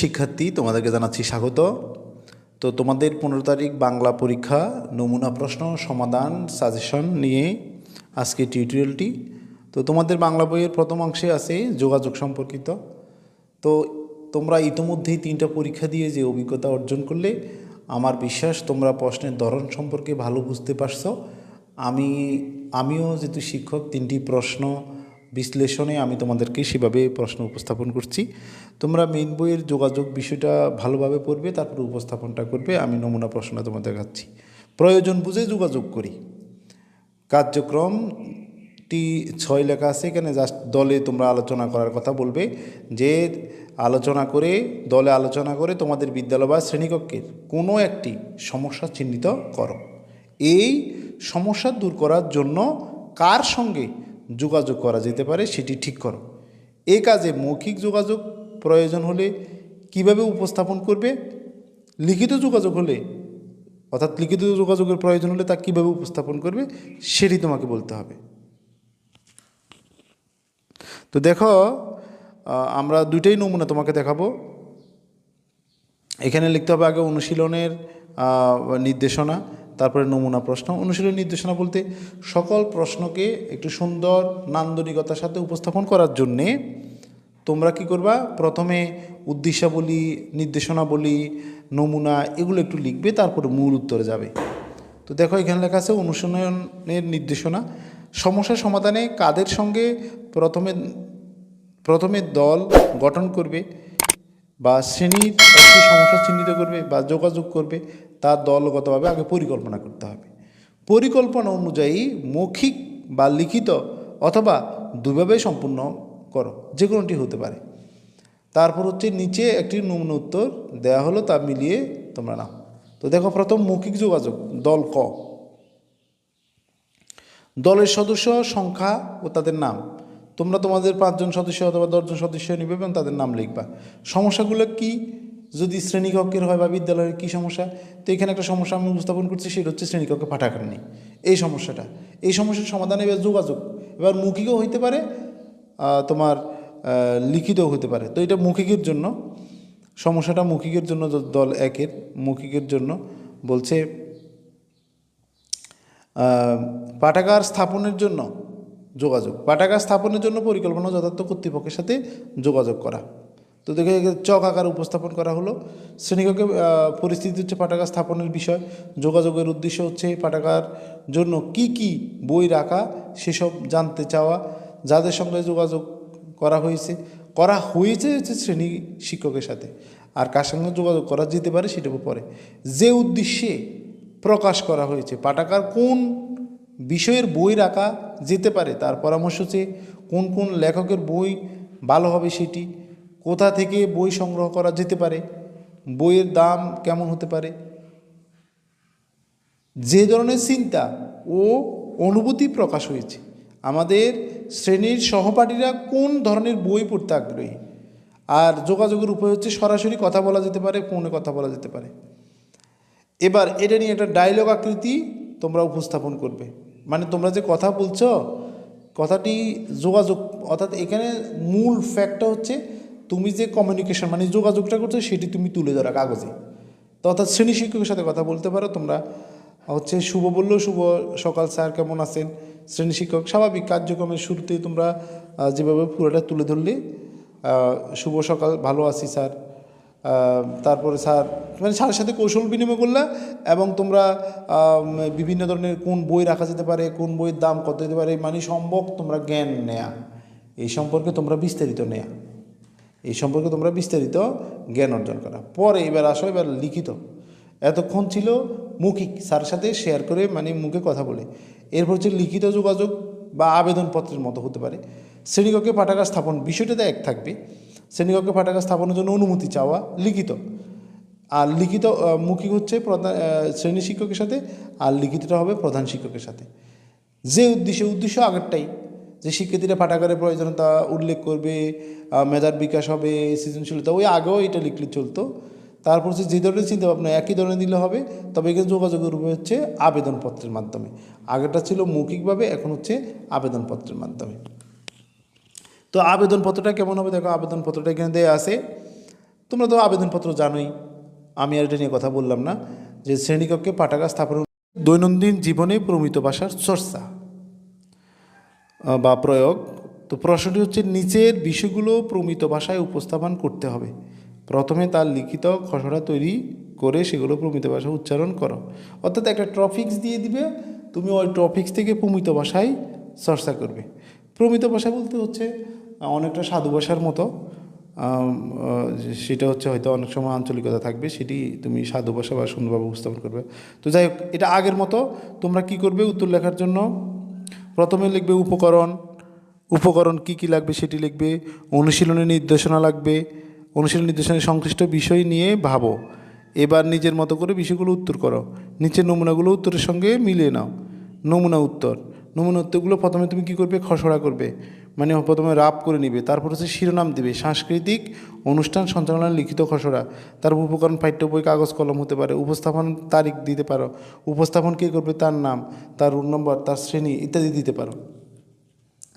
শিক্ষার্থী, তোমাদেরকে জানাচ্ছি স্বাগত। তো তোমাদের পনেরো তারিখ বাংলা পরীক্ষা, নমুনা প্রশ্ন, সমাধান সাজেশন নিয়ে আজকে টিউটোরিয়ালটি তো তোমাদের বাংলা বইয়ের প্রথম অংশে আছে যোগাযোগ সম্পর্কিত। তো তোমরা ইতোমধ্যেই তিনটা পরীক্ষা দিয়ে যে অভিজ্ঞতা অর্জন করলে, আমার বিশ্বাস তোমরা প্রশ্নের ধরন সম্পর্কে ভালো বুঝতে পারছ। আমি, আমিও যেহেতু শিক্ষক, তিনটি প্রশ্ন বিশ্লেষণে আমি তোমাদেরকে সেভাবে প্রশ্ন উপস্থাপন করছি। তোমরা মেন বইয়ের যোগাযোগ বিষয়টা ভালোভাবে পড়বে, তারপরে উপস্থাপনটা করবে, আমি নমুনা প্রশ্নটা তোমাদের দেখাচ্ছি প্রয়োজন বুঝে যোগাযোগ করি। কার্যক্রমটি ছয় লেখা আছে, এখানে জাস্ট দলে তোমরা আলোচনা করার কথা বলবে। যে আলোচনা করে, দলে আলোচনা করে তোমাদের বিদ্যালয় বা শ্রেণীকক্ষের কোনো একটি সমস্যা চিহ্নিত করো। এই সমস্যা দূর করার জন্য কার সঙ্গে যোগাযোগ করা যেতে পারে, সেটি ঠিক করো। এ কাজে মৌখিক যোগাযোগ প্রয়োজন হলে কীভাবে উপস্থাপন করবে? লিখিত যোগাযোগ হলে, অর্থাৎ লিখিত যোগাযোগের প্রয়োজন হলে তা কীভাবে উপস্থাপন করবে, সেটি তোমাকে বলতে হবে। তো দেখো আমরা দুইটাই নমুনা তোমাকে দেখাবো। এখানে লিখতে হবে আগে অনুশীলনের নির্দেশনা। তারপরে নমুনা প্রশ্ন, অনুশীলন নির্দেশনা বলতে সকল প্রশ্নকে একটু সুন্দর নান্দনিকতার সাথে উপস্থাপন করার জন্যে তোমরা কি করবা? প্রথমে উদ্দেশ্যাবলী, নির্দেশনাবলী, নমুনা এগুলো একটু লিখবে, তারপরে মূল উত্তরে যাবে। তো দেখো এখানে লেখা আছে অনুশীলনের নির্দেশনা। সমস্যা সমাধানে কাদের সঙ্গে প্রথমে প্রথমে দল গঠন করবে বা শ্রেণির একটি সমস্যা চিহ্নিত করবে বা যোগাযোগ করবে তার দলগতভাবে আগে পরিকল্পনা করতে হবে। পরিকল্পনা অনুযায়ী মৌখিক বা লিখিত অথবা দুভাবে সম্পূর্ণ করো, যে কোনোটি হতে পারে। তারপর হচ্ছে নিচে একটি নমুনা উত্তর দেওয়া হলো, তা মিলিয়ে তোমরা নাও। তো দেখো, প্রথম মৌখিক যোগাযোগ, দল ক। দলের সদস্য সংখ্যা ও তাদের নাম। তোমরা তোমাদের পাঁচজন সদস্য অথবা দশজন সদস্য নিবে এবং তাদের নাম লিখবা। সমস্যাগুলো কি? যদি শ্রেণীকক্ষের হয় বা বিদ্যালয়ের কী সমস্যা, তো এখানে একটা সমস্যা আমি উপস্থাপন করছি, সেটা হচ্ছে শ্রেণীকক্ষে পাঠাগার নেই। এই সমস্যাটা। এই সমস্যার সমাধানে এবার যোগাযোগ। এবার মৌখিকও হইতে পারে তোমার লিখিতও হতে পারে। তো এটা মৌখিকের জন্য, সমস্যাটা মৌখিকের জন্য দল একের মৌখিকের জন্য বলছে পাঠাগার স্থাপনের জন্য যোগাযোগ। পাঠাগার স্থাপনের জন্য পরিকল্পনা যথার্থ কর্তৃপক্ষের সাথে যোগাযোগ করা। তো দেখে চক আকার উপস্থাপন করা হলো। শ্রেণীকক্ষে পরিস্থিতি হচ্ছে পাঠাগার স্থাপনের বিষয়। যোগাযোগের উদ্দেশ্য হচ্ছে পাঠাগার জন্য কি কি বই রাখা, সেসব জানতে চাওয়া, যাদের সঙ্গে যোগাযোগ করা হয়েছে। করা হয়েছে হচ্ছে শ্রেণি শিক্ষকের সাথে। আর কার সঙ্গে যোগাযোগ করা যেতে পারে সেটা পরে। যে উদ্দেশ্যে প্রকাশ করা হয়েছে পাঠাগার কোন বিষয়ের বই রাখা যেতে পারে, তার পরামর্শ হচ্ছে কোন কোন লেখকের বই ভালো হবে সেটি। কোথা থেকে বই সংগ্রহ করা যেতে পারে, বইয়ের দাম কেমন হতে পারে? যে ধরনের চিন্তা ও অনুভূতি প্রকাশ হয়েছে, আমাদের শ্রেণির সহপাঠীরা কোন ধরনের বই পড়তে আগ্রহী? আর যোগাযোগের উপায় হচ্ছে সরাসরি কথা বলা যেতে পারে, ফোনে কথা বলা যেতে পারে। এবার এটা নিয়ে একটা ডায়লগ আকৃতি তোমরা উপস্থাপন করবে। মানে তোমরা যে কথা বলছো, কথাটি যোগাযোগ, অর্থাৎ এখানে মূল ফ্যাক্টটা হচ্ছে তুমি যে কমিউনিকেশন মানে যোগাযোগটা করছ সেটি তুমি তুলে ধরা কাগজে। তো অর্থাৎ শ্রেণি শিক্ষকের সাথে কথা বলতে পারো তোমরা। হচ্ছে, শুভ বলল, শুভ সকাল, স্যার, কেমন আছেন? শ্রেণি শিক্ষক, স্বাভাবিক কার্যক্রমের শুরুতে তোমরা যেভাবে পুরোটা তুলে ধরলে শুভ সকাল, ভালো আছি, স্যার। তারপরে স্যার মানে স্যারের সাথে কৌশল বিনিময় করলা এবং তোমরা বিভিন্ন ধরনের কোন বই রাখা যেতে পারে, কোন বইয়ের দাম কত যেতে পারে মানে সম্ভব তোমরা জ্ঞান নেয়া। এই সম্পর্কে তোমরা বিস্তারিত নেয়া। এই সম্পর্কে তোমরা বিস্তারিত জ্ঞান অর্জন করা। পরে এবার আসো, এবার লিখিত। এতক্ষণ ছিল মৌখিক। স্যারের সাথে শেয়ার করে মানে মুখে কথা বলে। এরপর হচ্ছে লিখিত যোগাযোগ বা আবেদনপত্রের মতো হতে পারে। শ্রেণীকক্ষে পাঠাগার স্থাপন বিষয়টাতে এক থাকবে। শ্রেণীকক্ষে পাঠাগার স্থাপনের জন্য অনুমতি চাওয়া লিখিত। আর লিখিত মৌখিক হচ্ছে প্রধান শ্রেণি শিক্ষকের সাথে, আর লিখিতটা হবে প্রধান শিক্ষকের সাথে। যে উদ্দেশ্য উদ্দেশ্য আগেরটাই। যে শিক্ষার্থীরা পাঠাগারের প্রয়োজনীয়তা উল্লেখ করবে মেধার বিকাশ হবে, সৃজনশীলতা, ওই আগেও এটা লিখলে চলতো। তারপর হচ্ছে যে ধরনের চিন্তা ভাবনা একই ধরনের দিলে হবে, তবে এখানে যোগাযোগের রূপে হচ্ছে আবেদনপত্রের মাধ্যমে। আগেরটা ছিল মৌখিকভাবে, এখন হচ্ছে আবেদনপত্রের মাধ্যমে। তো আবেদনপত্রটা কেমন হবে? দেখো, আবেদনপত্রটা এখানে দেওয়া আছে। তোমরা তো আবেদনপত্র জানোই। আমি আর এটা নিয়ে কথা বললাম না। যে শ্রেণীকক্ষে পাঠাগার স্থাপন দৈনন্দিন জীবনে প্রমিত ভাষার চর্চা। বা প্রয়োগ, তো প্রশ্নটি হচ্ছে নিচের বিষয়গুলো প্রমিত ভাষায় উপস্থাপন করতে হবে। প্রথমে তার লিখিত খসড়া তৈরি করে সেগুলো প্রমিত ভাষায় উচ্চারণ করো। অর্থাৎ একটা টপিক্স দিয়ে দিবে, তুমি ওই টপিক্স থেকে প্রমিত ভাষায় চর্চা করবে। প্রমিত ভাষা বলতে হচ্ছে অনেকটা সাধু ভাষার মতো সেটা হচ্ছে হয়তো অনেক সময় আঞ্চলিকতা থাকবে, সেটি তুমি সাধু ভাষা বা সুন্দরভাবে উপস্থাপন করবে। তো যাই হোক, এটা আগের মতো, তোমরা কি করবে উত্তর লেখার জন্য? প্রথমে লিখবে উপকরণ। উপকরণ কি কি লাগবে সেটি লিখবে। অনুশীলনের নির্দেশনা লাগবে। অনুশীলন নির্দেশনের সংশ্লিষ্ট বিষয় নিয়ে ভাবো। এবার নিজের মতো করে বিষয়গুলো উত্তর করো। নিচের নমুনাগুলো উত্তরের সঙ্গে মিলিয়ে নাও। নমুনা উত্তর। নমুনা উত্তরগুলো প্রথমে তুমি কি করবে? খসড়া করবে। মানে প্রথমে রাপ করে নিবে। তারপর হচ্ছে শিরোনাম দিবে। সাংস্কৃতিক অনুষ্ঠান সঞ্চালনের লিখিত খসড়া। তারপর উপকরণ, পাঠ্য বই, কাগজ, কলম হতে পারে। উপস্থাপন তারিখ দিতে পারো। উপস্থাপন কে করবে? তার নাম, তার রোল নম্বর তার শ্রেণি ইত্যাদি দিতে পারো।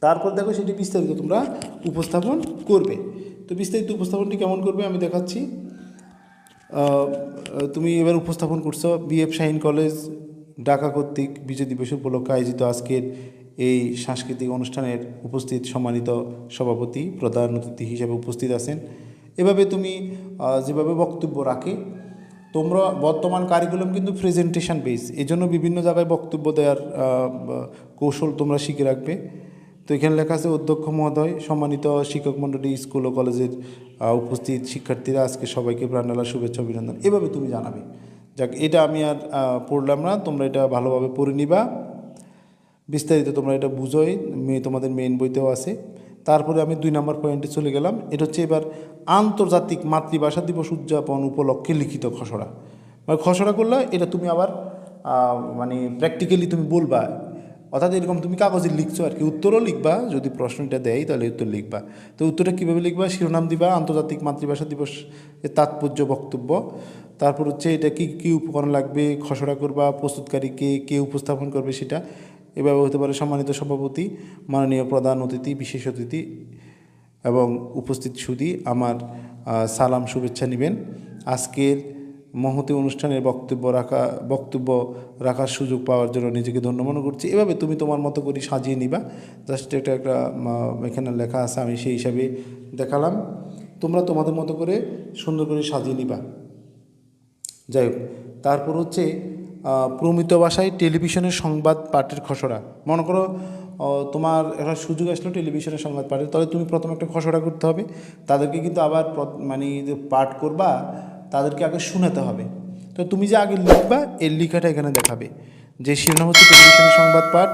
তারপর দেখো সেটি বিস্তারিত তোমরা উপস্থাপন করবে। তো বিস্তারিত উপস্থাপনটি কেমন করবে? আমি দেখাচ্ছি। তুমি এবার উপস্থাপন করছ। বিএফ শাহিন কলেজ ঢাকা কর্তৃক বিজয় দিবস উপলক্ষে আয়োজিত আজকের এই সাংস্কৃতিক অনুষ্ঠানের উপস্থিত সম্মানিত সভাপতি, প্রধান অতিথি হিসেবে উপস্থিত আছেন। এভাবে তুমি যেভাবে বক্তব্য রাখে, তোমরা বর্তমান কারিকুলাম কিন্তু প্রেজেন্টেশন বেস এই জন্য বিভিন্ন জায়গায় বক্তব্য দেওয়ার কৌশল তোমরা শিখে রাখবে। তো এখানে লেখা আছে, অধ্যক্ষ মহোদয়, সম্মানিত শিক্ষক মণ্ডলী, স্কুল ও কলেজের উপস্থিত শিক্ষার্থীরা আজকে সবাইকে প্রাণালা শুভেচ্ছা, অভিনন্দন। এভাবে তুমি জানাবে। যাক, এটা আমি আর পড়লাম না, তোমরা এটা ভালোভাবে পড়ে নিবা। বিস্তারিত তোমরা এটা বুঝোই তোমাদের মেইন বইতেও আছে। তারপরে আমি দুই নম্বর পয়েন্টে চলে গেলাম। এটা হচ্ছে এবার আন্তর্জাতিক মাতৃভাষা দিবস উদযাপন উপলক্ষে লিখিত খসড়া। মানে খসড়া করলে এটা তুমি আবার মানে প্র্যাকটিক্যালি তুমি বলবা অর্থাৎ এরকম তুমি কাগজে লিখছো আর কি, উত্তরও লিখবা, যদি প্রশ্নটা দেয় তাহলে উত্তর লিখবা। তো উত্তরটা কীভাবে লিখবা? শিরোনাম দিবা, আন্তর্জাতিক মাতৃভাষা দিবস এর তাৎপর্য বক্তব্য। তারপর হচ্ছে এটা কি, কী উপকরণ লাগবে, খসড়া করবা, প্রস্তুতকারী কে কে উপস্থাপন করবে সেটা। এভাবে হতে পারে সম্মানিত সভাপতি, মাননীয় প্রধান অতিথি, বিশেষ অতিথি এবং উপস্থিত সুদী। আমার সালাম শুভেচ্ছা নেবেন। আজকের মহতি অনুষ্ঠানের বক্তব্য রাখা, বক্তব্য রাখার সুযোগ পাওয়ার জন্য নিজেকে ধন্য মনে করছি। এভাবে তুমি তোমার মতো করে সাজিয়ে নিবা। জাস্ট এটা একটা এখানে লেখা আছে, আমি সেই হিসাবে দেখালাম। তোমরা তোমাদের মতো করে সুন্দর করে সাজিয়ে নিবা। যাই হোক, তারপর হচ্ছে প্রমিত ভাষায় টেলিভিশনের সংবাদ পাঠের খসড়া। মনে করো তোমার একটা সুযোগ আসলো টেলিভিশনের সংবাদ পাঠের, তাহলে তুমি প্রথমে একটা খসড়া করতে হবে। তাদেরকে কিন্তু আবার মানে যে পাঠ করবা তাদেরকে আগে শোনাতে হবে। তো তুমি যে আগে লিখবা, এর লেখাটা এখানে দেখাবে। যে শিরোনাম হচ্ছে টেলিভিশনের সংবাদ পাঠ,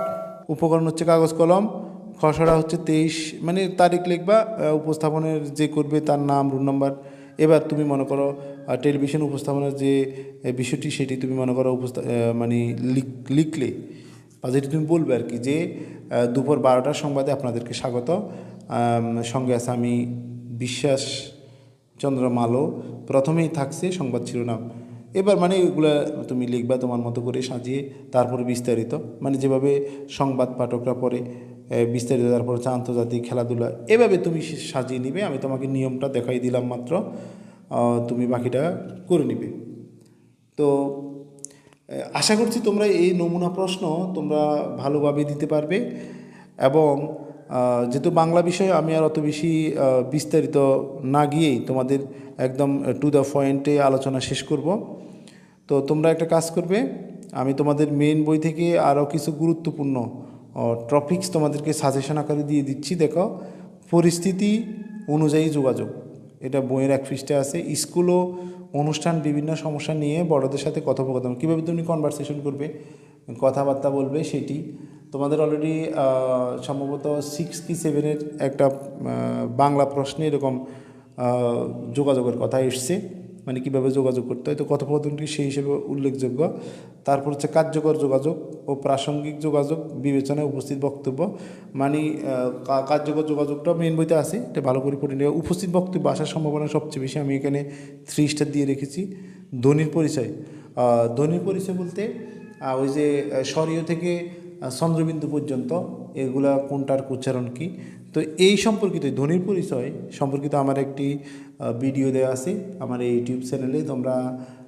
উপকরণ হচ্ছে কাগজ কলম, খসড়া হচ্ছে তেইশ মানে তারিখ লিখবা উপস্থাপনের যে করবে তার নাম রোল নাম্বার এবার তুমি মনে করো টেলিভিশন উপস্থাপনার যে বিষয়টি সেটি তুমি মনে করো উপস্থা মানে লিখ- লিখলে। বা যেটি তুমি বলবে আর কি যে দুপুর বারোটার সংবাদে আপনাদেরকে স্বাগত। সঙ্গে আছে আমি, বিশ্বাস চন্দ্র মালো প্রথমেই থাকছে সংবাদ শিরোনাম। এবার মানে এগুলো তুমি লিখবা তোমার মতো করে সাজিয়ে তারপরে বিস্তারিত। মানে যেভাবে সংবাদ পাঠকরা পড়ে বিস্তারিত তারপর হচ্ছে আন্তর্জাতিক খেলাধুলা, এভাবে তুমি সাজিয়ে নিবে। আমি তোমাকে নিয়মটা দেখাই দিলাম মাত্র। তুমি বাকিটা করে নিবে। তো আশা করছি তোমরা এই নমুনা প্রশ্ন তোমরা ভালোভাবে দিতে পারবে এবং যেহেতু বাংলা বিষয়ে, আমি আর অত বেশি বিস্তারিত না গিয়েই তোমাদের একদম টু দ্য পয়েন্টে আলোচনা শেষ করব। তো তোমরা একটা কাজ করবে, আমি তোমাদের মেন বই থেকে আরও কিছু গুরুত্বপূর্ণ টপিকস তোমাদেরকে সাজেশন আকারে দিয়ে দিচ্ছি। দেখো, পরিস্থিতি অনুযায়ী যোগাযোগ, এটা বইয়ের এক পৃষ্ঠে আছে। স্কুল ও অনুষ্ঠান বিভিন্ন সমস্যা নিয়ে বড়দের সাথে কথোপকথন, কীভাবে তুমি কনভারসেশন করবে, কথাবার্তা বলবে সেটি। তোমাদের অলরেডি সম্ভবত সিক্স কি সেভেনের একটা বাংলা প্রশ্নে এরকম যোগাযোগের কথা এসছে। মানে কীভাবে যোগাযোগ করতে হয়, তো কথোপকথনটি সেই হিসেবে উল্লেখযোগ্য। তারপর হচ্ছে কার্যকর যোগাযোগ ও প্রাসঙ্গিক যোগাযোগ বিবেচনায় উপস্থিত বক্তব্য। মানে কার্যকর যোগাযোগটা মেন বইতে আছে। এটা ভালো করে পড়ে নেওয়া উপস্থিত বক্তব্য আসার সম্ভাবনা সবচেয়ে বেশি। আমি এখানে থ্রি স্টার দিয়ে রেখেছি। ধ্বনির পরিচয়। ধ্বনির পরিচয় বলতে ওই যে স্বরীয় থেকে চন্দ্রবিন্দু পর্যন্ত, এগুলা কোনটার উচ্চারণ কী? তো এই সম্পর্কিত ধ্বনির পরিচয় সম্পর্কিত আমার একটি ভিডিও দেওয়া আছে আমার এই ইউটিউব চ্যানেলে তোমরা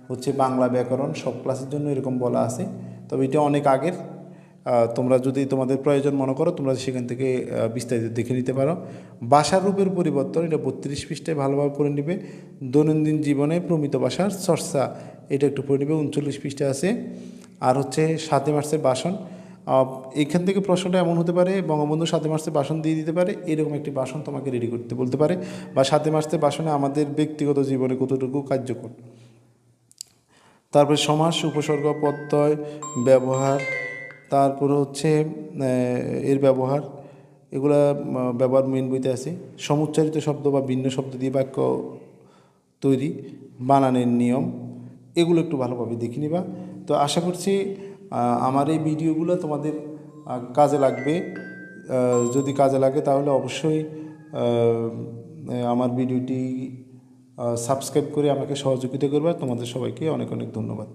হচ্ছে বাংলা ব্যাকরণ সব ক্লাসের জন্য এরকম বলা আছে। তবে এটা অনেক আগের। তোমরা যদি তোমাদের প্রয়োজন মনে করো, তোমরা সেখান থেকে বিস্তারিত দেখে নিতে পারো। ভাষার রূপের পরিবর্তন, এটা বত্রিশ পৃষ্ঠায় ভালোভাবে পড়ে নিবে। দৈনন্দিন জীবনে প্রমিত ভাষার চর্চা, এটা একটু পড়ে নিবে। উনচল্লিশ পৃষ্ঠা আছে। আর হচ্ছে সাতই মার্চের বাসন আহ, এইখান থেকে প্রশ্নটা এমন হতে পারে বঙ্গবন্ধু সাথে মার্চে বাসন দিয়ে দিতে পারে এরকম একটি বাসন তোমাকে রেডি করতে বলতে পারে বা সাথে মার্চের বাসনে আমাদের ব্যক্তিগত জীবনে কতটুকু কার্যকর। তারপরে সমাস উপসর্গ প্রত্যয় ব্যবহার তারপরে হচ্ছে এর ব্যবহার এগুলা ব্যবহার মেন বইতে আছে। সমুচ্চারিত শব্দ বা ভিন্ন শব্দ দিয়ে বাক্য তৈরি বানানের নিয়ম এগুলো একটু ভালোভাবে দেখে নিবা। তো আশা করছি আমার এই ভিডিওগুলো তোমাদের কাজে লাগবে। যদি কাজে লাগে তাহলে অবশ্যই আমার ভিডিওটি সাবস্ক্রাইব করে আমাকে সহযোগিতা করবে। তোমাদের সবাইকে অনেক অনেক ধন্যবাদ।